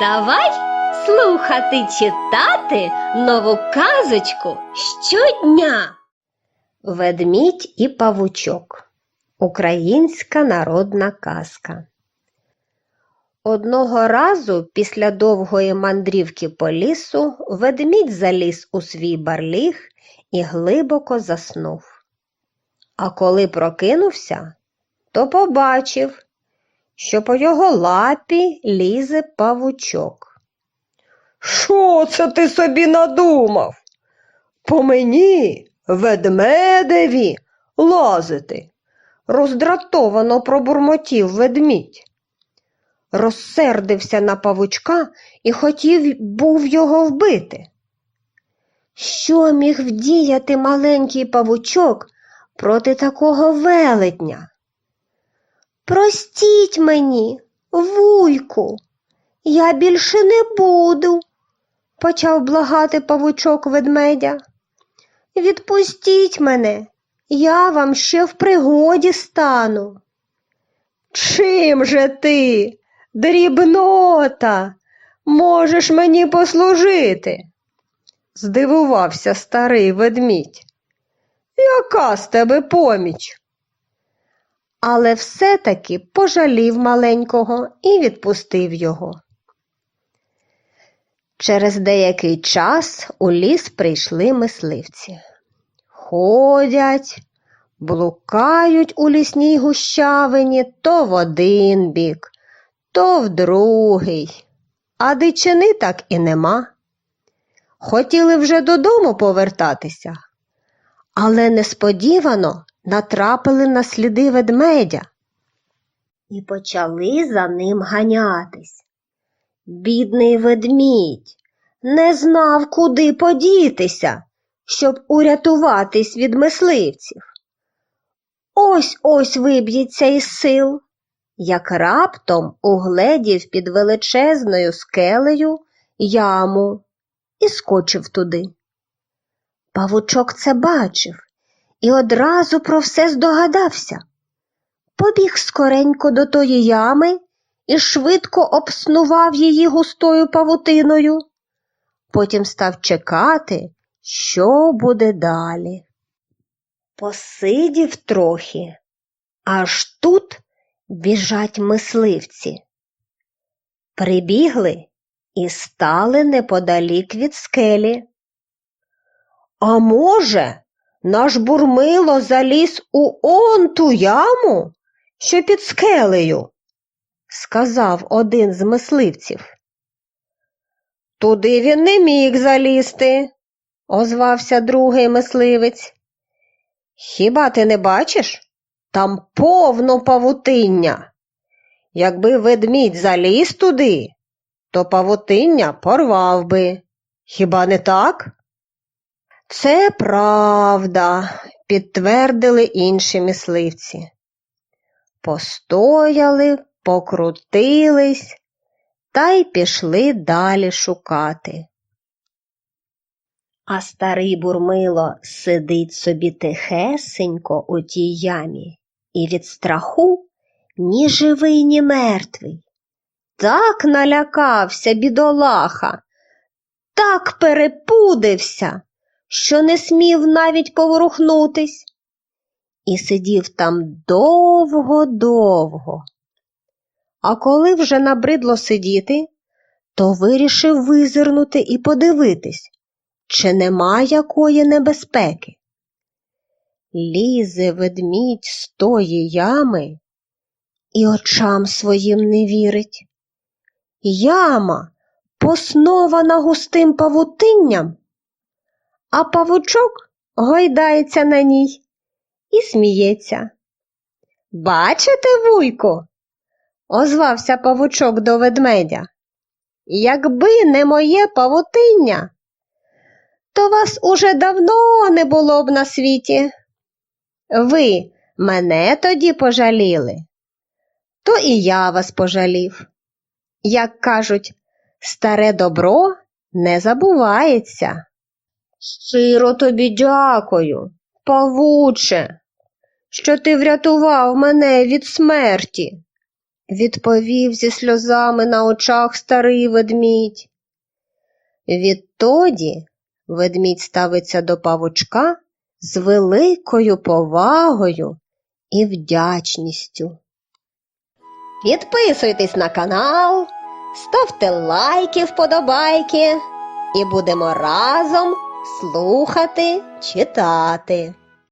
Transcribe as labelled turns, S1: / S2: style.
S1: Давай слухати читати нову казочку щодня. Ведмідь і павучок. Українська народна казка. Одного разу після довгої мандрівки по лісу ведмідь заліз у свій барліг і глибоко заснув. А коли прокинувся, то побачив, що по його лапі лізе павучок.
S2: Що це ти собі надумав? По мені, ведмедеві, лазити, роздратовано пробурмотів ведмідь.
S1: Розсердився на павучка і хотів був його вбити. Що міг вдіяти маленький павучок проти такого велетня? Простіть мені, вуйку, я більше не буду, почав благати павучок ведмедя. Відпустіть мене, я вам ще в пригоді стану.
S2: Чим же ти, дрібнота, можеш мені послужити? здивувався старий ведмідь. Яка з тебе поміч?
S1: Але все-таки пожалів маленького і відпустив його. Через деякий час у ліс прийшли мисливці. Ходять, блукають у лісній гущавині то в один бік, то в другий, а дичини так і нема. Хотіли вже додому повертатися, але несподівано натрапили на сліди ведмедя і почали за ним ганятись. Бідний ведмідь не знав, куди подітися, щоб урятуватись від мисливців. Ось ось виб'ється із сил, як раптом угледів під величезною скелею яму і скочив туди. Павучок це бачив і одразу про все здогадався. Побіг скоренько до тої ями і швидко обснував її густою павутиною. Потім став чекати, що буде далі. Посидів трохи, аж тут біжать мисливці. Прибігли і стали неподалік від скелі. А може, наш бурмило заліз у он ту яму, що під скелею, сказав один з мисливців.
S2: Туди він не міг залізти,
S1: озвався другий мисливець.
S2: Хіба ти не бачиш? Там повно павутиння. Якби ведмідь заліз туди, то павутиння порвав би. Хіба не так?
S1: Це правда, підтвердили інші мисливці. Постояли, покрутились та й пішли далі шукати. А старий бурмило сидить собі тихесенько у тій ямі і від страху ні живий, ні мертвий. Так налякався бідолаха, так перепудився, що не смів навіть поворухнутись, і сидів там довго-довго. А коли вже набридло сидіти, то вирішив визирнути і подивитись, чи нема якої небезпеки. Лізе ведмідь з тої ями і очам своїм не вірить. Яма поснована густим павутинням, а павучок гойдається на ній і сміється. Бачите, вуйку? озвався павучок до ведмедя. Якби не моє павутиння, то вас уже давно не було б на світі. Ви мене тоді пожаліли, то і я вас пожалів. Як кажуть, старе добро не забувається. Щиро тобі дякую, павуче, що ти врятував мене від смерті, відповів зі сльозами на очах старий ведмідь. Відтоді ведмідь ставиться до павучка з великою повагою і вдячністю. Підписуйтесь на канал, ставте лайки, вподобайки і будемо разом слухати, читати.